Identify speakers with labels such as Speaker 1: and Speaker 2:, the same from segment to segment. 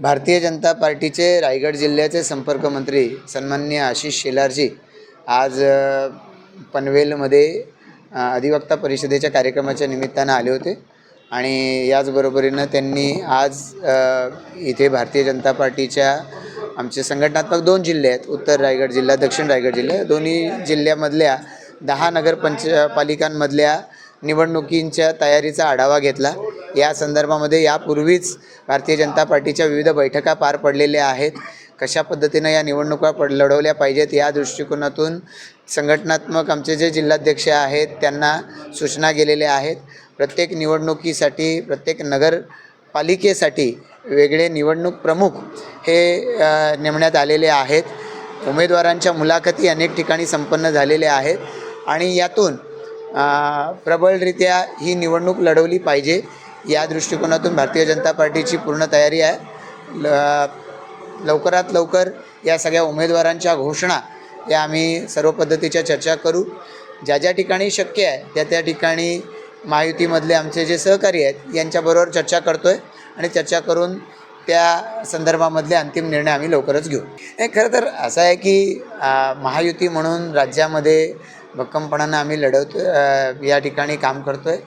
Speaker 1: भारतीय जनता पार्टीचे रायगड जिल्ह्याचे संपर्क मंत्री सन्माननीय आशिष शेलारजी आज पनवेलमध्ये अधिवक्ता परिषदेच्या कार्यक्रमाच्या निमित्तानं आले होते. आणि याचबरोबरीनं त्यांनी आज इथे भारतीय जनता पार्टीच्या आमचे संघटनात्मक दोन जिल्हे आहेत उत्तर रायगड जिल्हा दक्षिण रायगड जिल्हा. दोन्ही जिल्ह्यामधल्या दहा नगरपंच पालिकांमधल्या निवडणुकींच्या तयारीचा आढावा घेतला. या संदर्भामध्ये यापूर्वीच भारतीय जनता पार्टीच्या विविध बैठका पार पडलेल्या आहेत. कशा पद्धतीनं या निवडणुका पड लढवल्या पाहिजेत या दृष्टिकोनातून संघटनात्मक आमचे जे जिल्हाध्यक्ष आहेत त्यांना सूचना गेलेल्या आहेत. प्रत्येक निवडणुकीसाठी प्रत्येक नगरपालिकेसाठी वेगळे निवडणूक प्रमुख हे नेमण्यात आलेले आहेत. उमेदवारांच्या मुलाखती अनेक ठिकाणी संपन्न झालेल्या आहेत. आणि यातून प्रबळरित्या ही निवडणूक लढवली पाहिजे. या दृष्टिकोनातून भारतीय जनता पार्टीची पूर्ण तयारी आहे. ल लवकरात लवकर या सगळ्या उमेदवारांच्या घोषणा या आम्ही सर्व पद्धतीच्या चर्चा करू. ज्या ज्या ठिकाणी शक्य आहे त्या त्या ठिकाणी महायुतीमधले आमचे जे सहकारी आहेत यांच्याबरोबर चर्चा करतो आहे आणि चर्चा करून त्या संदर्भामधले अंतिम निर्णय आम्ही लवकरच घेऊ. हे खरं तर असं आहे की महायुती म्हणून राज्यामध्ये भक्कमपणानं आम्ही लढवतो या ठिकाणी काम करतो आहे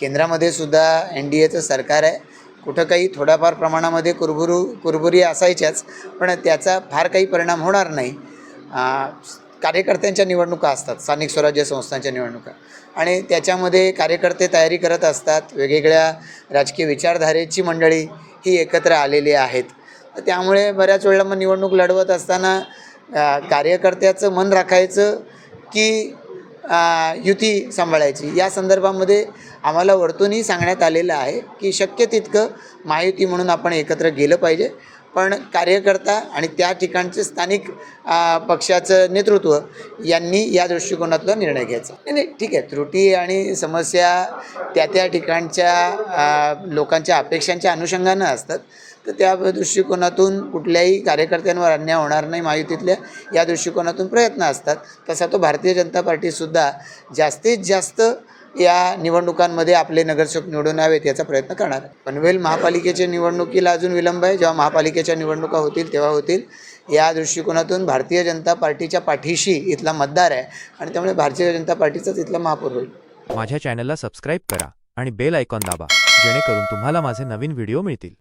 Speaker 1: केंद्रामध्ये सुद्धा एन डी एचं सरकार आहे. कुठं काही थोड्याफार प्रमाणामध्ये कुरबुरू कुरबुरी असायच्याच पण त्याचा फार काही परिणाम होणार नाही. कार्यकर्त्यांच्या निवडणुका असतात स्थानिक स्वराज्य संस्थांच्या निवडणुका. आणि त्याच्यामध्ये कार्यकर्ते तयारी करत असतात वेगवेगळ्या राजकीय विचारधारेची मंडळी ही एकत्र आलेली आहेत. तर त्यामुळे बऱ्याच वेळेला मग निवडणूक लढवत असताना कार्यकर्त्याचं मन राखायचं की युती सांभाळायची. या संदर्भामध्ये आम्हाला वरतूनही सांगण्यात आलेलं आहे की शक्य तितकं महायुती म्हणून आपण एकत्र गेलं पाहिजे. पण कार्यकर्ता आणि त्या ठिकाणचे स्थानिक पक्षाचं नेतृत्व यांनी या दृष्टिकोनातला निर्णय घ्यायचा. नाही नाही ठीक आहे. त्रुटी आणि समस्या त्या त्या ठिकाणच्या लोकांच्या अपेक्षांच्या अनुषंगानं असतात. तर त्या दृष्टिकोनातून कुठल्याही कार्यकर्त्यांवर अन्याय होणार नाही महायुतीतल्या. या दृष्टिकोनातून प्रयत्न असतात. तसा तो भारतीय जनता पार्टीसुद्धा जास्तीत जास्त या निवडणुकांमध्ये आपले नगरसेवक निवडून यावेत याचा प्रयत्न करणार पनवेल महापालिकेच्या निवडणुकीला अजून विलंब आहे. जेव्हा महापालिकेच्या निवडणुका होतील तेव्हा होतील. या दृष्टिकोनातून भारतीय जनता पार्टीच्या पाठीशी इथला मतदार आहे आणि त्यामुळे भारतीय जनता पार्टीचाच इथला महापौर होईल.
Speaker 2: माझ्या चॅनलला सबस्क्राईब करा आणि बेल आयकॉन दाबा जेणेकरून तुम्हाला माझे नवीन व्हिडिओ मिळतील.